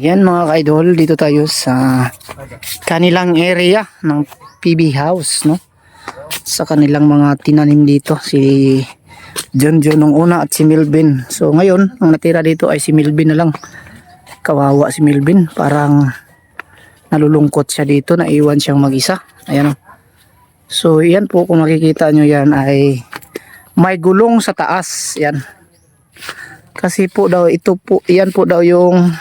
Yan mga ka-idol, dito tayo sa kanilang area ng PB House, no? Sa kanilang mga tinanim dito, si John John nung una at si Milvin. So ngayon, ang natira dito ay si Milvin na lang. Kawawa si Milvin, parang nalulungkot siya dito, naiwan siyang mag-isa. Ayan o. So yan po, kung makikita nyo yan ay may gulong sa taas. Yan. Kasi po daw, ito po, yan po daw yung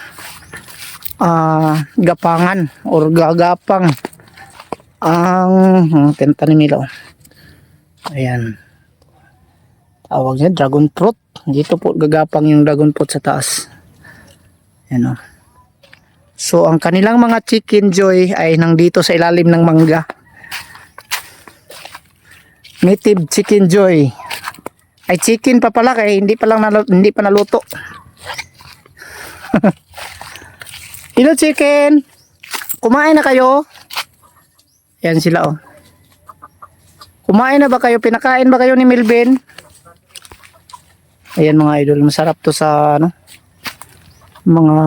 ah gapangan or gagapang ang hmm, tentanim nila. oh. Ayan. Tawag niya dragon fruit. Dito po gagapang yung dragon fruit sa taas. Ayan o. So ang kanilang mga chicken joy ay nandito sa ilalim ng mangga. Native chicken joy. Ay chicken pa pala kaya hindi pa lang nalo- hindi pa naluto. Hello chicken. Kumain na kayo? Yan sila oh. Kumain na ba kayo? Pinakain ba kayo ni Milvin? Ayan mga idol, masarap to sa ano? Mga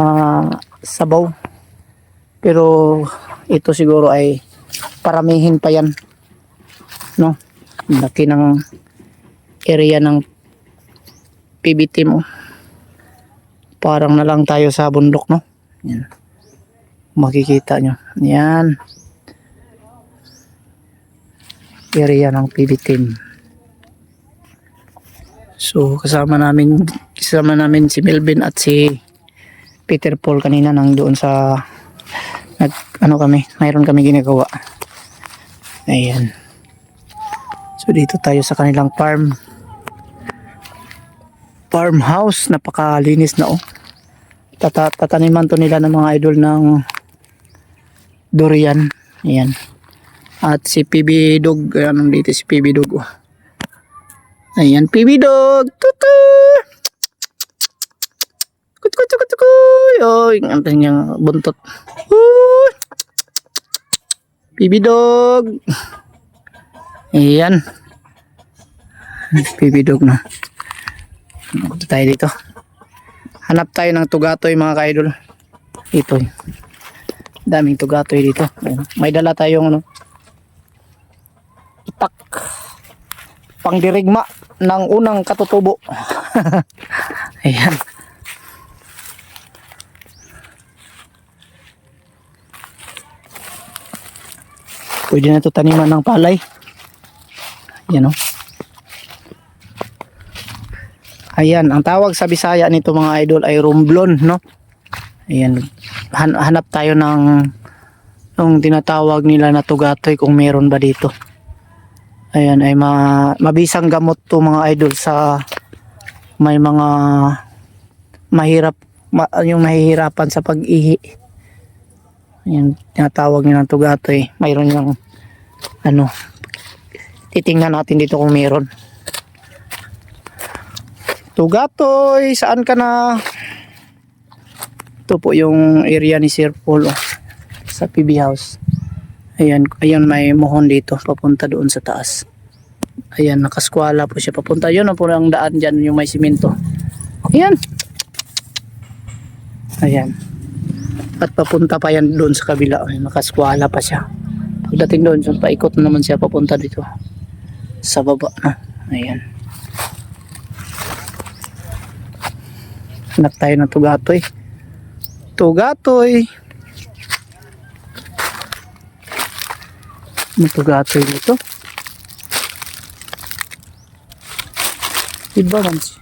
sabaw. Pero ito siguro ay paramihin pa yan. No? Laki ng area ng PBT mo. Parang na lang tayo sa bundok, no? Yan. Makikita nyo. Yan. Area ng PB. So, kasama namin, kasama namin si Melvin at si Peter Paul kanina nang doon sa nag, ano kami, mayroon kami ginagawa. Ayan. So, dito tayo sa kanilang farm. Farmhouse, napakalinis na oh tata tataniman to nila ng mga idol ng durian. Ayan. At si PB Dog anong dito si PB Dog oh. ayan PB Dog tutu! Kut kut kut kut oh ang kanyang buntot. Uh. PB Dog. Ayan. PB Dog na. Punta tayo dito. Hanap tayo ng tugatoy mga kaidol. Ito. eh. Daming tugatoy dito. May dala tayong ano itak pangdirigma ng unang katutubo. Ayan. Pwede na ito taniman ng palay. Ayan o Ayan, ang tawag sa Bisaya nito mga idol ay rumblon, no? Ayan, han- hanap tayo ng yung tinatawag nila na tugatoy kung meron ba dito. Ayan, ay ma mabisang gamot to mga idol sa may mga mahirap ma- yung mahihirapan sa pag-ihi. Ayan, tinatawag nila tugatoy. Mayroon yung ano, titingnan natin dito kung meron. Tugatoy, saan ka na? Ito po yung area ni Sir Paul oh, sa PB House. Ayan, ayan may mohon dito papunta doon sa taas. Ayan, nakaskwala po siya papunta. Yun na po ang daan dyan, yung may simento. Ayan. Ayan. At papunta pa yan doon sa kabila. Ayan, nakaskwala pa siya. Pagdating doon, so, paikot na naman siya papunta dito. Sa baba na. Ayan. Hanap tayo ng tugatoy. Tugatoy. Tugatoy dito. Iba man siya.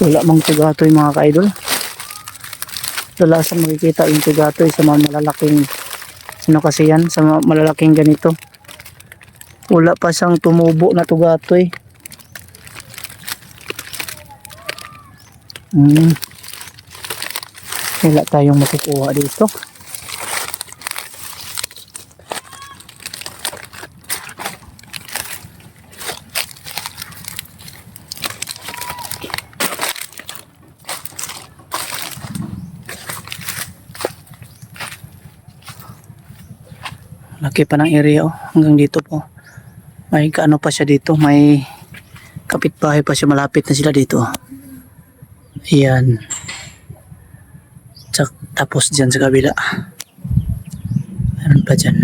Wala mang tugatoy mga kaidol. Wala sa makikita yung tugatoy sa mga malalaking sino kasi yan sa mga malalaking ganito. Wala pa siyang tumubo na tugatoy. Hmm. Wala tayong makukuha dito. Laki pa ng area oh. Hanggang dito po. May kaano pa siya dito. May kapitbahay pa siya. Malapit na sila dito. Ayan. Tsak, tapos dyan sa kabila. Meron pa dyan.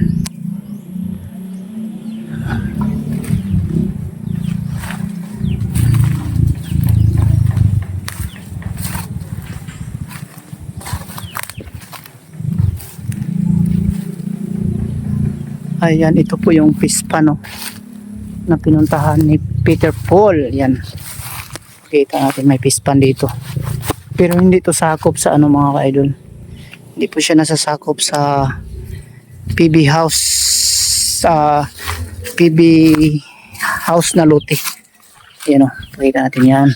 Ayan, ito po yung pispa, no? Na pinuntahan ni Peter Paul. Yan. Kita natin may pispan dito. Pero hindi to sakop sa ano mga ka-idol. Hindi po siya nasasakop sa PB house sa PB house na lote. Yan o. Pakita natin yan.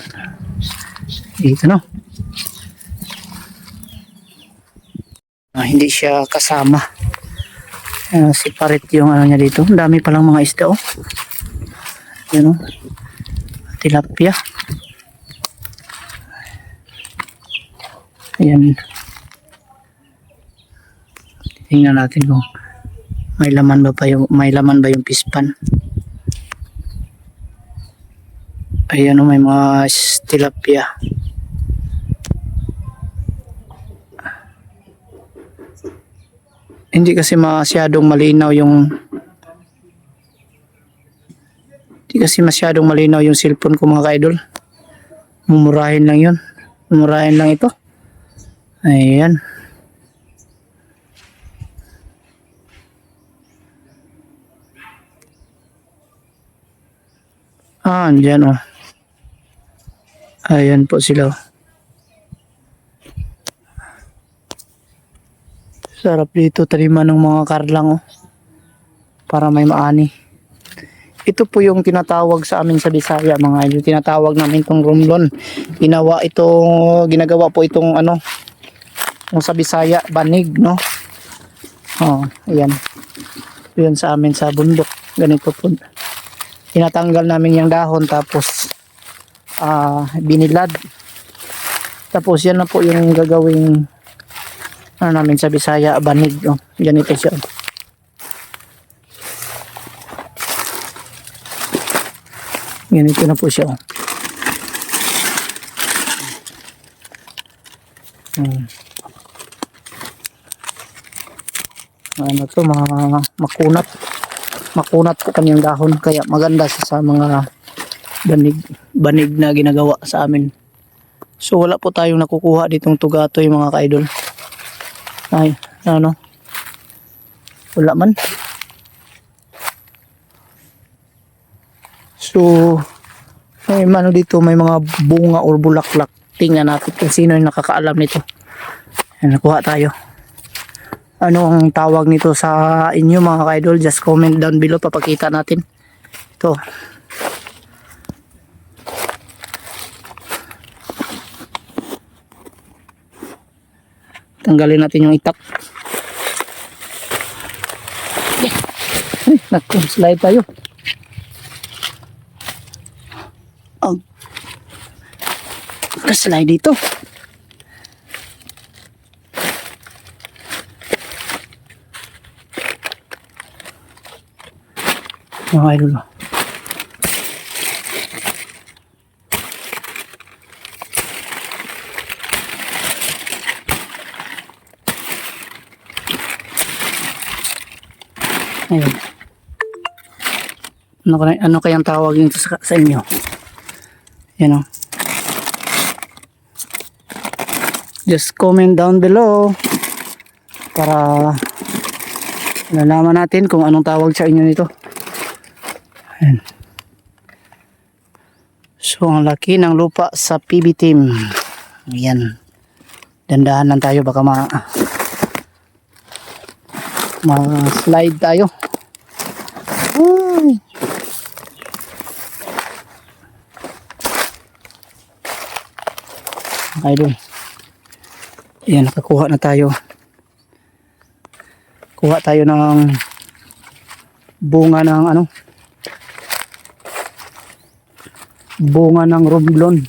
Dito no. Ah, hindi siya kasama. Uh, separate yung ano niya dito. Ang dami palang mga isda oh. Yan o. Tilapia. Ayan. Tingnan natin kung may laman ba pa yung may laman ba yung pispan. Ayan o, may mga tilapia. Hindi kasi masyadong malinaw yung hindi kasi masyadong malinaw yung cellphone ko mga ka-idol. Mumurahin lang yun. Mumurahin lang ito. Ayan. Ah, andyan oh. Ayan po sila. oh. Sarap dito taniman ng mga karlang oh. Para may maani. Ito po yung tinatawag sa amin sa Bisaya mga idol. Tinatawag namin itong rumlon. Ginawa ito, ginagawa po itong ano, yung sa Bisaya, banig, no? Oh, ayan. Yun sa amin sa bundok. Ganito po. Tinatanggal namin yung dahon tapos ah binilad. Tapos yan na po yung gagawing ano namin sa Bisaya, banig. Oh. Ganito siya. Ganito na po siya. Oh. Hmm. Ano to, mga makunat. Makunat po kanyang dahon. Kaya maganda siya sa mga banig, banig na ginagawa sa amin. So wala po tayong nakukuha ditong tugato yung mga ka-idol. Ay, ano? Wala man. So, may ano dito, may mga bunga or bulaklak. Tingnan natin kung sino yung nakakaalam nito. Nakuha tayo. Ano ang tawag nito sa inyo mga ka-idol? Just comment down below, papakita natin. Ito. Tanggalin natin yung itak. Ay, naku, slide tayo. Ang kaslide dito. Mga. Ayun. Ano, ano kayang tawag nito sa, sa inyo? Yan o. Just comment down below para nalaman natin kung anong tawag sa inyo nito. Ayan. So, ang laki ng lupa sa PB team. Ayan. Dandahan lang tayo baka ma ma-slide tayo. Ay. Idol. Ayan, nakakuha na tayo. Kuha tayo ng bunga ng ano? Bunga ng romblon.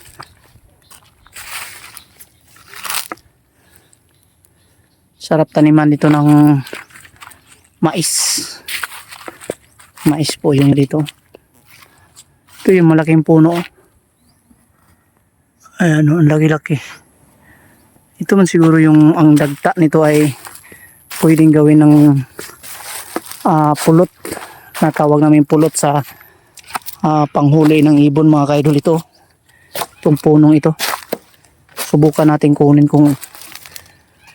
Sarap taniman dito ng mais. Mais po yung dito. Ito yung malaking puno. oh. Ayan, oh, ang laki-laki. Ito man siguro yung ang dagta nito ay pwedeng gawin ng ah, pulot na tawag namin pulot sa ah, panghuli ng ibon mga kaidol ito. Itong punong ito. Subukan natin kunin kung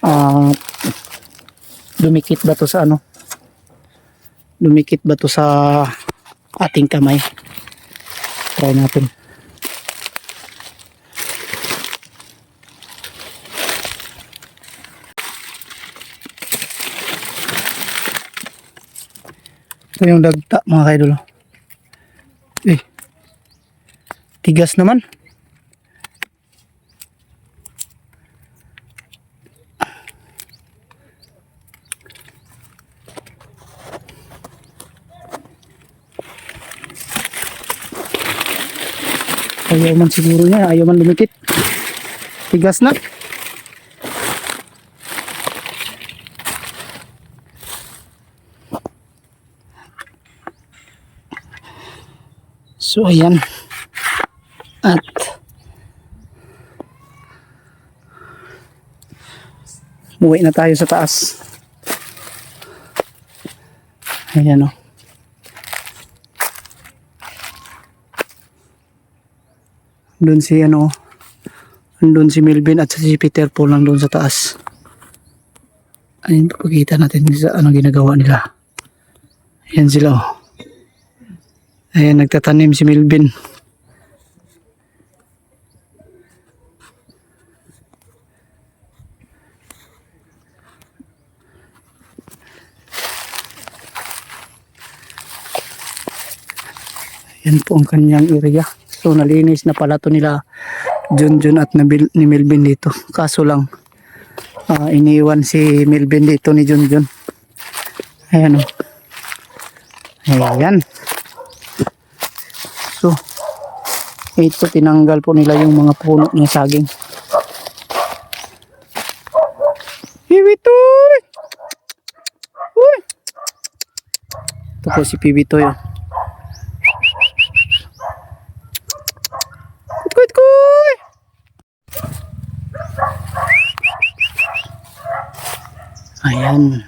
ah, dumikit ba to sa ano dumikit ba to sa ating kamay try natin ito yung dagta mga kaidol tigas naman Ayaw man siguro niya, ayaw man lumikit. Tigas na. So ayan. Uwi na tayo sa taas. Ayan o. Doon si ano, doon si Melvin at si Peter Paul lang doon sa taas. Ayun, pakita natin sa ano ginagawa nila. Ayan sila oh. Ayan, nagtatanim si Melvin. Yan po ang kanyang area. So nalinis na pala to nila Junjun at Nabil, ni Melvin dito. Kaso lang ah, iniwan si Melvin dito ni Junjun. Ayan o. Ayan. So ito tinanggal po nila yung mga puno ng saging. Pibitoy! Uy! Ito po si Pibitoy. Oh. Ayan.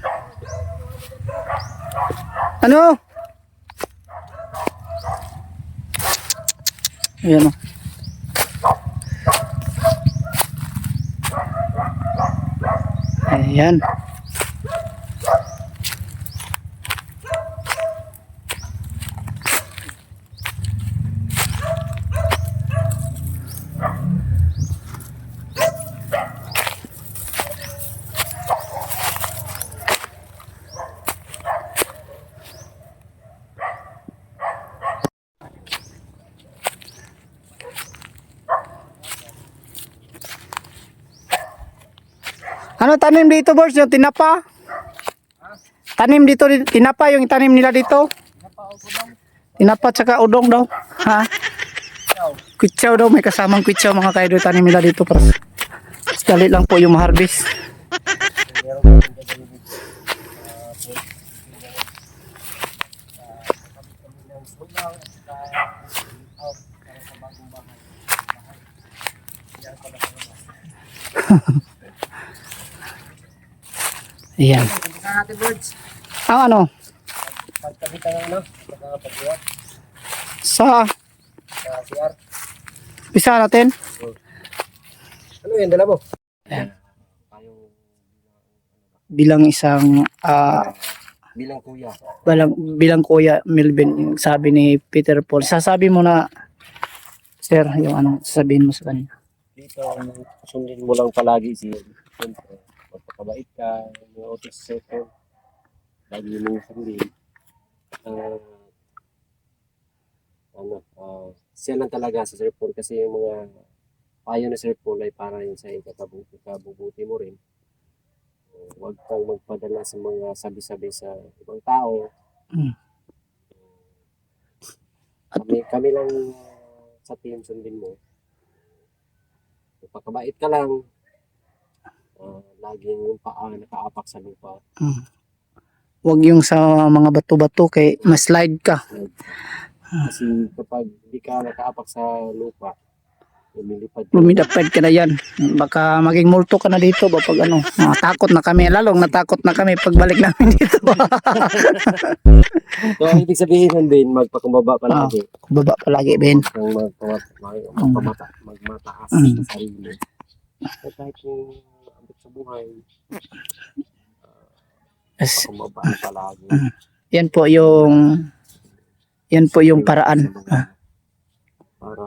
Ano? Ayan o. Ayan. Ano tanim dito, boss? Yung tinapa? Tanim dito, tinapa yung tanim nila dito? Tinapa tsaka udong daw. Ha? Kwitsaw daw, may kasamang kwitsaw mga kaido tanim nila dito. Para dali lang po yung harvest. Ayan. Birds. Ang ano? Pagkabit ang ano, Sa sa CR. pisa natin? Ano yun, dala mo? Ayan. Bilang isang ah bilang kuya. bilang, bilang kuya Melvin yung sabi ni Peter Paul. Sasabi mo na sir yung ano sasabihin mo sa kanya. Dito, sundin mo lang palagi si Magpakabait ka, mga utos sa cellphone. Lagi mo yung sundin. Ah, ano, ah, siya lang talaga sa cellphone kasi yung mga payo na cellphone ay para yun sa ikakabuti kabubuti mo rin. Uh, huwag kang magpadala sa mga sabi-sabi sa ibang tao. Mm. Kami, kami lang uh, sa team sundin mo. Pagkabait ka lang, uh, laging yung paa nakaapak sa lupa. Mm. Huwag yung sa mga bato-bato kay ma-slide ka. Kasi kapag hindi ka nakaapak sa lupa, lumilipad. lumidapad ka na yan. Baka maging multo ka na dito ba pag ano. Ah, takot na kami. Lalong natakot na kami pagbalik namin dito. So, ang ibig sabihin nun din, magpakumbaba palagi. Baba palagi, Ben. Kung magpamata, magpamata, magmataas Mm. sa sarili. At kahit yung abot sa buhay, Yes. kumbaba palagi. Yan po yung yan po yung paraan. Para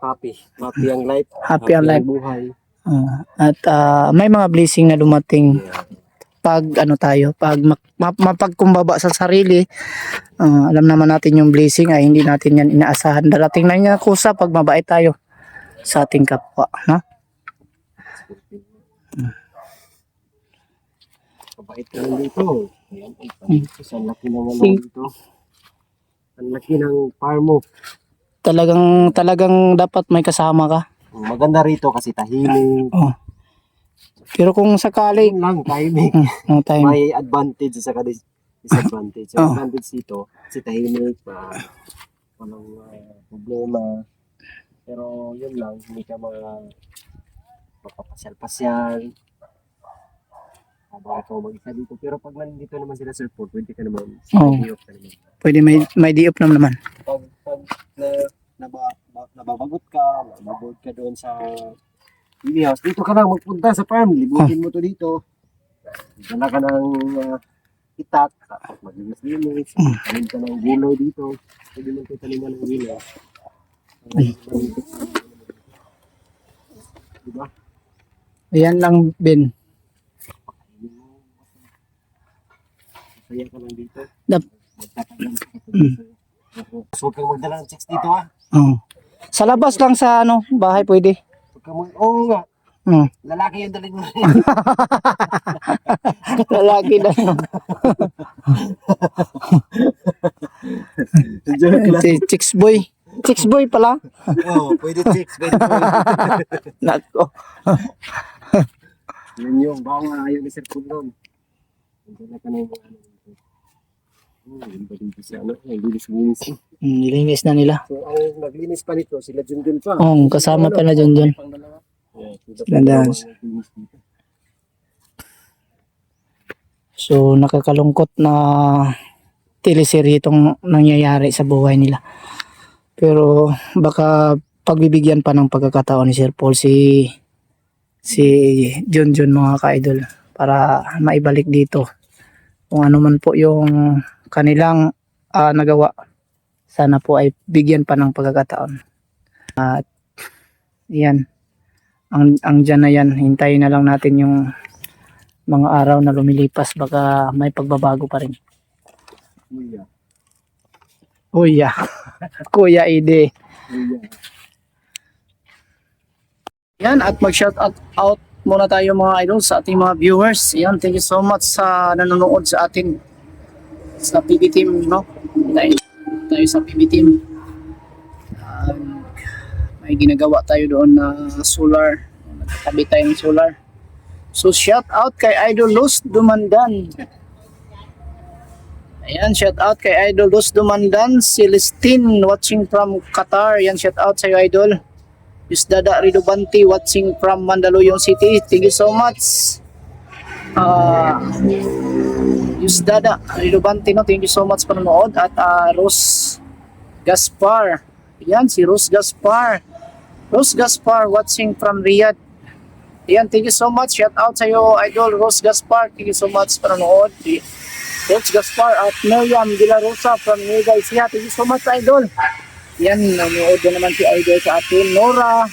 happy. Happy ang life. Happy ang life. buhay. ah. at ah, may mga blessing na dumating Yeah. pag ano tayo, pag ma- ma- mapagkumbaba sa sarili, ah, alam naman natin yung blessing ay hindi natin yan inaasahan. Darating na yan kusa pag mabait tayo sa ating kapwa, no? Mabait ka lang dito. Ayan, ay, Hmm. ang laki ng ano Si- dito. Ang laki ng farm mo. Talagang talagang dapat may kasama ka. Maganda rito kasi tahimik. Oh. Pero kung sakali, Ayun lang, tahimik. no time. May advantage sa dis- disadvantage. Yung Oh. advantage dito, kasi tahimik, pa, walang ah, problema. Pero yun lang, hindi ka mga mapapasyal-pasyal. Habang ikaw mag-isa dito. Pero pag nandito naman sila airport, pwede ka naman. Oh. i-off ka naman. Pwede may may diop na naman. Pag, pag na, naba, ba- nababagot ka, nababagot ka doon sa Mini house, dito ka lang magpunta sa farm, libutin mo to dito. Dala ka ng uh, itak, tapos maglinis-linis, tanim ka ng gulay dito. Pwede mo ito taniman ng gulay. Ay. Diba? Ayan lang, Ben. Masaya ka lang dito. Dap- Mm. So, kang magdala ng chicks dito ha. Oh. Sa labas lang sa ano, bahay pwede. Mag... Oo nga. Hmm. Lalaki yung dalhin mo. Lalaki na. Si Chicks Boy. Chicks Boy pala. Oo, pwede chicks. Pwede. Nako. Yun yung baka ayaw ni Sir Kulon. Nandiyan na ka na yung ano. Hmm, dito siya? Ano? Ang linis-linis. Hmm, Nilinis na nila. So, ang naglinis pa nito, sila Junjun pa. Oh, kasama pa na. Yeah, sila dance. So, nakakalungkot na teleserye itong nangyayari sa buhay nila. Pero baka pagbibigyan pa ng pagkakataon ni Sir Paul si si John John mga ka-idol para maibalik dito kung ano man po yung kanilang ah, nagawa. Sana po ay bigyan pa ng pagkakataon. At yan. Ang, ang dyan na yan hintayin na lang natin yung mga araw na lumilipas baka may pagbabago pa rin. Kuya. Kuya. Kuya Ide. Kuya. Yan, at mag-shout out, muna tayo mga idol sa ating mga viewers. Yan, thank you so much sa nanonood sa atin sa PB team, no? Tayo, tayo sa PB team. Um, may ginagawa tayo doon na solar. Nagkatabi tayo ng solar. So, shout out kay Idol Luz Dumandan. Ayan, shout out kay Idol Luz Dumandan. Celestine watching from Qatar. Yan, shout out sa iyo, Idol. Yusdada Ridobanti watching from Mandaluyong City. Thank you so much. Uh, Yusdada Ridobanti no, thank you so much panonood at uh, Rose Gaspar. Yan si Rose Gaspar. Rose Gaspar watching from Riyadh. Yan, thank you so much. Shout out sa iyo, Idol Rose Gaspar. Thank you so much panonood. Rose Gaspar at Miriam De La Rosa from Nueva Ecija. Thank you so much, Idol. Yan, nanonood na naman si Idol sa atin. Nora,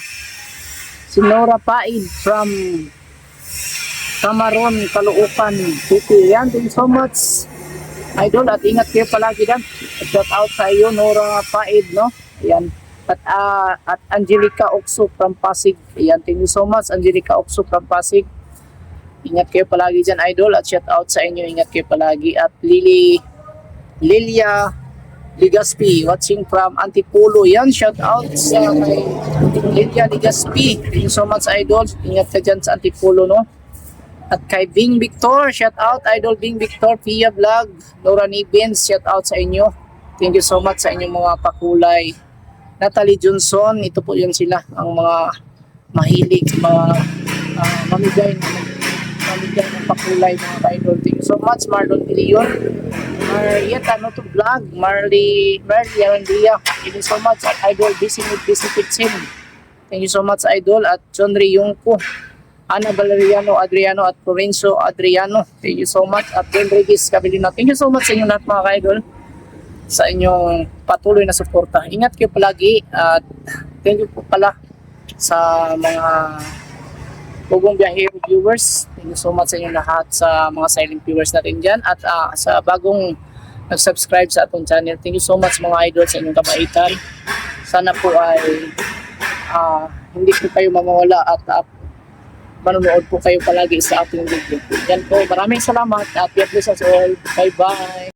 si Nora Paid from Camaron, Caloocan City. Yan, thank you so much. Idol, at ingat kayo palagi dan. Shout out sa iyo, Nora Paid, no? Yan. At, ah, at Angelica Okso from Pasig. Yan, thank you so much, Angelica Okso from Pasig. Ingat kayo palagi dyan, Idol. At shout out sa inyo, ingat kayo palagi. At Lily, Lilia Ligaspi, watching from Antipolo. Yan, shout out sa kay Lilia Ligaspi. Thank you so much, Idol. Ingat ka dyan sa Antipolo, no? At kay Bing Victor, shout out, Idol Bing Victor, Pia Vlog, Laura Nibens, shout out sa inyo. Thank you so much sa inyong mga pakulay Natalie Johnson, ito po yun sila, ang mga mahilig, mga ah, mamigay na mamigay ng pakulay mga ka-idol. Thank so much, Marlon Leon. Marietta, ano to vlog? Marley, Marley Arandia. Thank you so much, at Idol, busy with busy Pitsin. Thank you so much, Idol, at John Riyungko. Ana Valeriano Adriano at Provencio Adriano. Thank you so much. At Ben Regis Cabilino. Thank you so much sa inyo lahat mga ka-idol sa inyong patuloy na suporta. Ingat kayo palagi at thank you po pala sa mga Pugong Biyahero viewers. Thank you so much sa inyo lahat sa mga silent viewers natin dyan at ah, sa bagong nag-subscribe sa atong channel. Thank you so much mga idol sa inyong kabaitan. Sana po ay ah, hindi po kayo mamawala at ah, manonood po kayo palagi sa ating video. Yan po. Maraming salamat at God bless us all. Bye-bye.